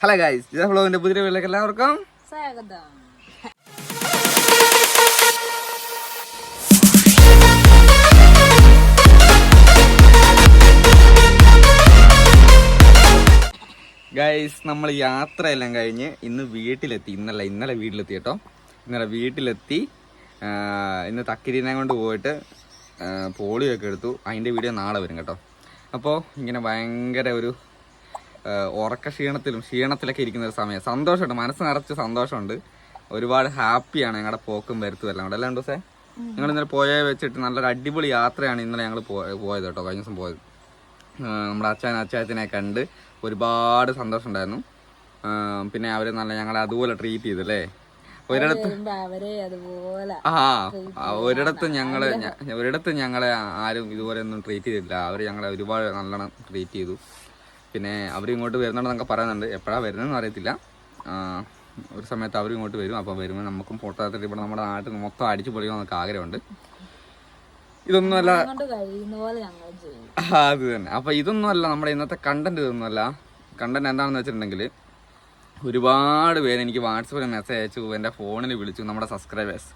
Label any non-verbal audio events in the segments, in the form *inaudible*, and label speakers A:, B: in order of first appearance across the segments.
A: Hello guys ഇതാ ഫ്ലോവിന്റെ പുതിയ വീട്ടിലേക്ക് എല്ലാവർക്കും
B: സ്വാഗതം.
A: ഗായ്സ് നമ്മൾ യാത്രയെല്ലാം കഴിഞ്ഞ് ഇന്ന് വീട്ടിലെത്തി ഇന്നല്ല ഇന്നലെ വീട്ടിലെത്തി കേട്ടോ. ഇന്നലെ വീട്ടിലെത്തി ഇന്ന് തക്കിരീനെ കൊണ്ട് പോയിട്ട് പോളിയൊക്കെ എടുത്തു. അതിന്റെ വീഡിയോ നാളെ വരും കേട്ടോ. അപ്പോൾ ഇങ്ങനെ ഭയങ്കര ഒരു ഉറക്ക ക്ഷീണത്തിലും ക്ഷീണത്തിലൊക്കെ ഇരിക്കുന്ന ഒരു സമയം. സന്തോഷമുണ്ട്. മനസ്സ് നിറച്ച് സന്തോഷമുണ്ട്. ഒരുപാട് ഹാപ്പിയാണ് ഞങ്ങളുടെ പോക്കും വരുത്തും എല്ലാം കൂടെ. അല്ലേ ദിവസേ ഞങ്ങൾ ഇന്നലെ പോയേ വെച്ചിട്ട് നല്ലൊരു അടിപൊളി യാത്രയാണ് ഇന്നലെ ഞങ്ങൾ പോയത് കേട്ടോ കഴിഞ്ഞ ദിവസം പോയത്. നമ്മുടെ അച്ഛൻ അച്ചായത്തിനെ കണ്ട് ഒരുപാട് സന്തോഷമുണ്ടായിരുന്നു പിന്നെ അവർ നല്ല ഞങ്ങളെ അതുപോലെ ട്രീറ്റ് ചെയ്തല്ലേ ഒരിടത്ത്
B: അവരെ
A: ആ, ഒരിടത്ത് ഞങ്ങൾ ഒരിടത്ത് ഞങ്ങളെ ആരും ഇതുപോലെ ഒന്നും ട്രീറ്റ് ചെയ്തില്ല അവർ ഞങ്ങളെ ഒരുപാട് നല്ലോണം ട്രീറ്റ് ചെയ്തു. പിന്നെ അവർ ഇങ്ങോട്ട് വരുന്നുണ്ടെന്നൊക്കെ പറയുന്നുണ്ട്. എപ്പോഴാണ് വരുന്നതെന്ന് അറിയത്തില്ല. ഒരു സമയത്ത് അവർ ഇങ്ങോട്ട് വരും. അപ്പോൾ വരുമ്പോൾ നമുക്കും ഫോട്ടോ എടുത്തിട്ട് ഇവിടെ നമ്മുടെ നാട്ടിൽ മൊത്തം അടിച്ചു പൊളിക്കണമെന്നൊക്കെ ആഗ്രഹമുണ്ട്. ഇതൊന്നുമല്ല അത് തന്നെ. അപ്പോൾ ഇതൊന്നുമല്ല നമ്മുടെ ഇന്നത്തെ കണ്ടന്റ് ഇതൊന്നുമല്ല കണ്ടന്റ് എന്താണെന്ന് വെച്ചിട്ടുണ്ടെങ്കിൽ ഒരുപാട് പേര് എനിക്ക് വാട്സപ്പിൽ മെസ്സേജ് അയച്ചു എന്റെ ഫോണിൽ വിളിച്ചു നമ്മുടെ സബ്സ്ക്രൈബേഴ്സ്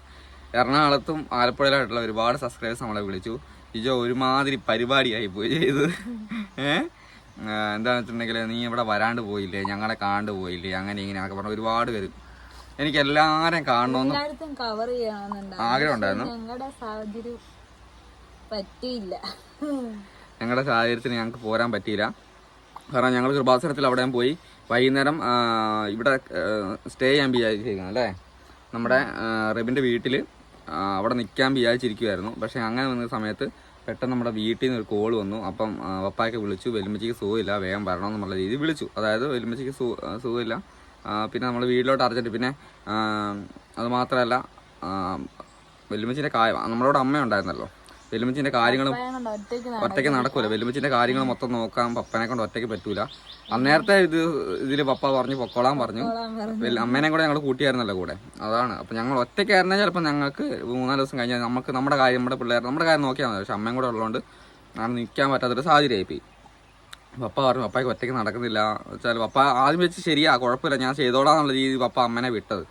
A: എറണാകുളത്തും ആലപ്പുഴയിലായിട്ടുള്ള ഒരുപാട് സബ്സ്ക്രൈബേഴ്സ് നമ്മളെ വിളിച്ചു. ഇജോ ഒരുമാതിരി പരിപാടിയായി പോയി ചെയ്ത്. ഏഹ് എന്താണെന്ന് വെച്ചിട്ടുണ്ടെങ്കിൽ നീ ഇവിടെ വരാണ്ട് പോയില്ലേ? ഞങ്ങളെ കാണ്ട് പോയില്ലേ? അങ്ങനെ ഇങ്ങനെ ഇങ്ങനെയൊക്കെ പറഞ്ഞ ഒരുപാട് പേര്. എനിക്ക് എല്ലാവരെയും കാണണമെന്ന്
B: കവർ
A: ആഗ്രഹം ഉണ്ടായിരുന്നു
B: ഞങ്ങളുടെ സാഹചര്യം പറ്റിയില്ല.
A: ഞങ്ങളുടെ സാഹചര്യത്തിന് ഞങ്ങൾക്ക് പോരാൻ പറ്റിയില്ല. കാരണം ഞങ്ങൾ കൃപാസനത്തിൽ അവിടെ പോയി വൈകുന്നേരം ഇവിടെ സ്റ്റേ ചെയ്യാൻ വിചാരിച്ചിരിക്കുന്നത് അല്ലേ? നമ്മുടെ റെബിന്റെ വീട്ടിൽ അവിടെ നിൽക്കാൻ വിചാരിച്ചിരിക്കുമായിരുന്നു പക്ഷേ അങ്ങനെ വന്ന സമയത്ത് പെട്ടെന്ന് നമ്മുടെ വീട്ടിൽ നിന്ന് ഒരു കോൾ വന്നു. അപ്പം പപ്പായ്ക്ക് വിളിച്ചു. വെല്ലുമ്മച്ചിക്ക് സുഖമില്ല. വേഗം വരണം എന്നുള്ള രീതിയിൽ വിളിച്ചു. അതായത് വെല്ലുമ്മച്ചിക്ക് സു സുഖമില്ല. പിന്നെ നമ്മൾ വീട്ടിലോട്ട് അറിഞ്ഞിട്ട് പിന്നെ അത് മാത്രമല്ല വെല്ലുമ്മച്ചിന്റെ കാ നമ്മളോട് അമ്മ ഉണ്ടായിരുന്നല്ലോ വെല്ലുമ്മച്ചിന്റെ കാര്യങ്ങളും
B: ഒറ്റയ്ക്ക്
A: നടക്കൂല. വെല്ലുമച്ചിന്റെ കാര്യങ്ങൾ മൊത്തം നോക്കാൻ പപ്പനെ കൊണ്ട് ഒറ്റയ്ക്ക് പറ്റൂല. അന്നേരത്തെ ഇത് ഇതിൽ പപ്പ പറഞ്ഞു പൊക്കോളാൻ പറഞ്ഞു. അമ്മേനെ കൂടെ ഞങ്ങൾ കൂട്ടിയായിരുന്നല്ലോ കൂടെ. അതാണ്. അപ്പൊ ഞങ്ങൾ ഒറ്റയ്ക്കായിരുന്നെ ചിലപ്പോൾ ഞങ്ങൾക്ക് മൂന്നാൽ ദിവസം കഴിഞ്ഞാൽ നമുക്ക് നമ്മുടെ കാര്യം നമ്മുടെ പിള്ളേർ നമ്മുടെ കാര്യം നോക്കിയാൽ മതി. പക്ഷെ അമ്മയും കൂടെ ഉള്ളതുകൊണ്ട് ആണ് നിൽക്കാൻ പറ്റാത്തൊരു സാഹചര്യമായി പപ്പ പറഞ്ഞു പപ്പയ്ക്ക് ഒറ്റയ്ക്ക് നടക്കുന്നില്ല. വെച്ചാൽ പപ്പ ആദ്യം വെച്ച് ശരിയാ കുഴപ്പമില്ല. ഞാൻ ചെയ്തോളാന്നുള്ള രീതിയിൽ പപ്പ അമ്മനെ വിട്ടത്.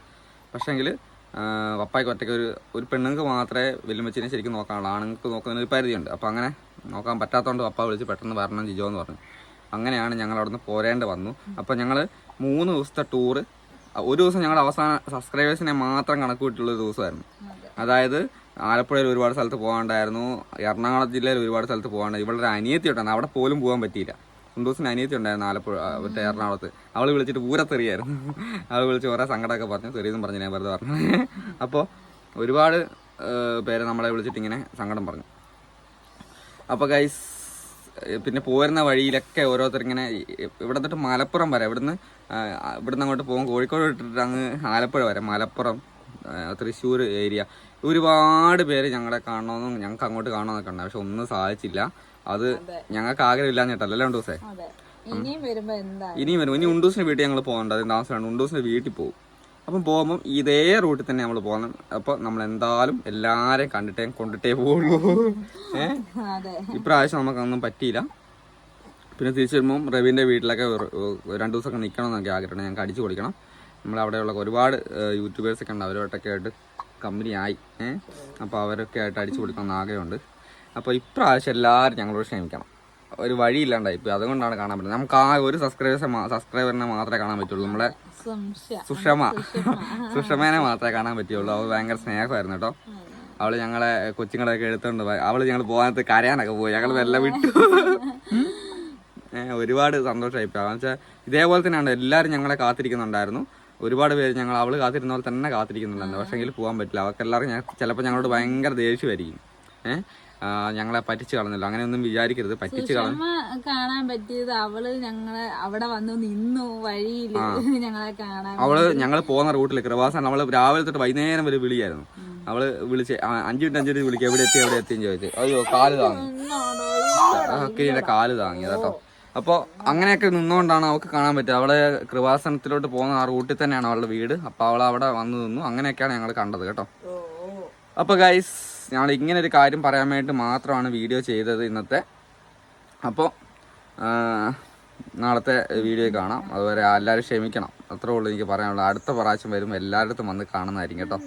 A: പക്ഷേങ്കിൽ പപ്പായ്ക്ക് ഒറ്റയ്ക്ക് ഒരു ഒരു പെണ്ണുങ്ങൾക്ക് മാത്രമേ വെല്ലുമ്മച്ചിനെ ശരിക്കും നോക്കാനുള്ളൂ. ആണുങ്ങൾക്ക് നോക്കുന്നതിന് ഒരു പരിധിയുണ്ട്. അപ്പോൾ അങ്ങനെ നോക്കാൻ പറ്റാത്തതുകൊണ്ട് പപ്പ വിളിച്ച് പെട്ടെന്ന് വരണം ജിജോ എന്ന് പറഞ്ഞു. അങ്ങനെയാണ് ഞങ്ങൾ അവിടുന്ന് പോരേണ്ടി വന്നു. അപ്പോൾ ഞങ്ങൾ മൂന്ന് ദിവസത്തെ ടൂറ് ഒരു ദിവസം ഞങ്ങളുടെ അവസാന സബ്സ്ക്രൈബേഴ്സിനെ മാത്രം കണക്ക് ഒരു ദിവസമായിരുന്നു. അതായത് ആലപ്പുഴയിൽ ഒരുപാട് സ്ഥലത്ത് പോകാണ്ടായിരുന്നു എറണാകുളം ജില്ലയിൽ ഒരുപാട് സ്ഥലത്ത് പോകാണ്ട് ഒരു അനിയത്തി ഉണ്ടായിരുന്നു അവിടെ പോലും പോകാൻ പറ്റിയില്ല. കുണ്ടൂസിന് അനിയത്തി ഉണ്ടായിരുന്നു ആലപ്പുഴ മറ്റേ എറണാകുളത്ത്. അവൾ വിളിച്ചിട്ട് പൂരത്തെറിയായിരുന്നു. *laughs* അവൾ വിളിച്ച് കുറേ സങ്കടമൊക്കെ പറഞ്ഞു തെറിയെന്നും പറഞ്ഞു ഞാൻ വെറുതെ പറഞ്ഞു. *laughs* അപ്പോൾ ഒരുപാട് പേരെ നമ്മളെ വിളിച്ചിട്ട് ഇങ്ങനെ സങ്കടം പറഞ്ഞു. അപ്പോൾ ഗൈസ് പിന്നെ പോരുന്ന വഴിയിലൊക്കെ ഓരോരുത്തർ ഇങ്ങനെ ഇവിടെ തൊട്ട് മലപ്പുറം വരെ ഇവിടുന്ന് ഇവിടുന്ന് അങ്ങോട്ട് പോകും. കോഴിക്കോട് വിട്ടിട്ട് അങ്ങ് ആലപ്പുഴ വരെ മലപ്പുറം തൃശ്ശൂർ ഏരിയ. ഒരുപാട് പേര് ഞങ്ങളെ കാണണമെന്നും ഞങ്ങൾക്ക് അങ്ങോട്ട് കാണണമെന്നൊക്കെ ഉണ്ടായി പക്ഷെ ഒന്നും സാധിച്ചില്ല. അത് ഞങ്ങൾക്ക് ആഗ്രഹമില്ലാന്ന് കേട്ടല്ലോ അല്ലേ ഉണ്ടൂസേ?
B: ഇനിയും വരുമ്പോ എന്താ
A: ഇനിയും വരും. ഇനി ഉണ്ടൂസിന്റെ വീട്ടിൽ ഞങ്ങൾ പോകണ്ട. അത് താമസമാണ് ഉണ്ടൂസിന്റെ വീട്ടിൽ പോകും അപ്പം പോകുമ്പം ഇതേ റൂട്ടിൽ തന്നെ നമ്മൾ പോകണം. അപ്പോൾ നമ്മൾ എന്തായാലും എല്ലാരെയും കണ്ടിട്ടേ കൊണ്ടിട്ടേ പോകുള്ളൂ ഏഹ് ഇപ്രാവശ്യം നമുക്കൊന്നും പറ്റിയില്ല. പിന്നെ തിരിച്ചു വരുമ്പം റവിന്റെ വീട്ടിലൊക്കെ രണ്ടു ദിവസം രണ്ട് ദിവസമൊക്കെ നിൽക്കണം എന്നൊക്കെ ആഗ്രഹമാണ് ഞങ്ങൾക്ക് അടിച്ചു പൊളിക്കണം. നമ്മളവിടെയുള്ള ഒരുപാട് യൂട്യൂബേഴ്സൊക്കെ ഉണ്ട്. അവരോട്ടൊക്കെ ആയിട്ട് കമ്പനി ആയി. ഏഹ് അപ്പോൾ അവരൊക്കെ ആയിട്ട് അടിച്ചു കൊടുക്കണം എന്ന് ആഗ്രഹമുണ്ട്. അപ്പോൾ ഇപ്രാവശ്യം എല്ലാവരും ഞങ്ങളോട് ക്ഷമിക്കണം. ഒരു വഴിയില്ലാണ്ടായി. ഇപ്പോൾ അതുകൊണ്ടാണ് കാണാൻ പറ്റുന്നത്. നമുക്ക് ആ ഒരു സബ്സ്ക്രൈബേഴ്സ് സബ്സ്ക്രൈബറിനെ മാത്രമേ കാണാൻ പറ്റുള്ളൂ.
B: നമ്മുടെ
A: സുഷമ. *laughs* സുഷമേനെ മാത്രമേ കാണാൻ പറ്റുള്ളൂ. അവൾ ഭയങ്കര സ്നേഹമായിരുന്നു കേട്ടോ. അവൾ ഞങ്ങളെ കൊച്ചുങ്ങളെയൊക്കെ എടുത്തോണ്ട് പോയി. അവൾ ഞങ്ങൾ പോകാനത്ത് കരയാനൊക്കെ പോയി. ഞങ്ങൾ വെല്ല വിട്ടു. *laughs* ഒരുപാട് സന്തോഷമായി കാരണം വെച്ചാൽ ഇതേപോലെ തന്നെയാണ്. എല്ലാവരും ഞങ്ങളെ കാത്തിരിക്കുന്നുണ്ടായിരുന്നു. ഒരുപാട് പേര് ഞങ്ങൾ അവൾ കാത്തിരുന്ന പോലെ തന്നെ കാത്തിരിക്കുന്നുണ്ടായിരുന്നു. പക്ഷേ എങ്കിൽ പോകാൻ പറ്റില്ല. അവർക്ക് എല്ലാവർക്കും ചിലപ്പോൾ ഞങ്ങളോട് ഭയങ്കര ദേഷ്യമായിരിക്കും. ഏഹ് ഞങ്ങളെ പറ്റിച്ചു കളഞ്ഞല്ലോ. അങ്ങനെ ഒന്നും വിചാരിക്കരുത്. പറ്റിച്ചു കളഞ്ഞു
B: കാണാൻ പറ്റിയത് അവൾ ഞങ്ങളെ അവിടെ വന്നു നിന്നു വഴിയിൽ ഞങ്ങളെ കാണാൻ
A: അവൾ ഞങ്ങൾ പോകുന്ന റൂട്ടിൽ കൃപാസനം അവൾ രാവിലെ തൊട്ട് വൈകുന്നേരം വരെ വിളിയായിരുന്നു. അവൾ വിളിച്ച് അഞ്ചു മിനിറ്റ് അഞ്ചു മിനിറ്റ് വിളിക്കുക എവിടെ എത്തി എവിടെ എത്തിയെന്ന് ചോദിച്ചു. അയ്യോ കാൽ താങ്ങി. ഹക്കിന്റെ കാൽ താങ്ങി കേട്ടോ അപ്പോൾ അങ്ങനെയൊക്കെ നിന്നുകൊണ്ടാണ് അവൾക്ക് കാണാൻ പറ്റുക അവളെ കൃപാസനത്തിലോട്ട് പോകുന്ന ആ റൂട്ടിൽ തന്നെയാണ് അവളുടെ വീട്. അപ്പോൾ അവൾ അവിടെ വന്നു നിന്നു. അങ്ങനെയൊക്കെയാണ് ഞങ്ങൾ കണ്ടത് കേട്ടോ. അപ്പോൾ ഗൈസ് ഞങ്ങൾ ഇങ്ങനെ ഒരു കാര്യം പറയാൻ വേണ്ടി മാത്രമാണ് വീഡിയോ ചെയ്തത് ഇന്നത്തെ. അപ്പോൾ നാളത്തെ വീഡിയോ കാണാം. അതുവരെ എല്ലാവരും ക്ഷമിക്കണം. അത്രേ ഉള്ളൂ എനിക്ക് പറയാനുള്ളത്. അടുത്ത പ്രാവശ്യം വരുമ്പോൾ എല്ലായിടത്തും വന്ന് കാണുന്നതായിരിക്കും കേട്ടോ.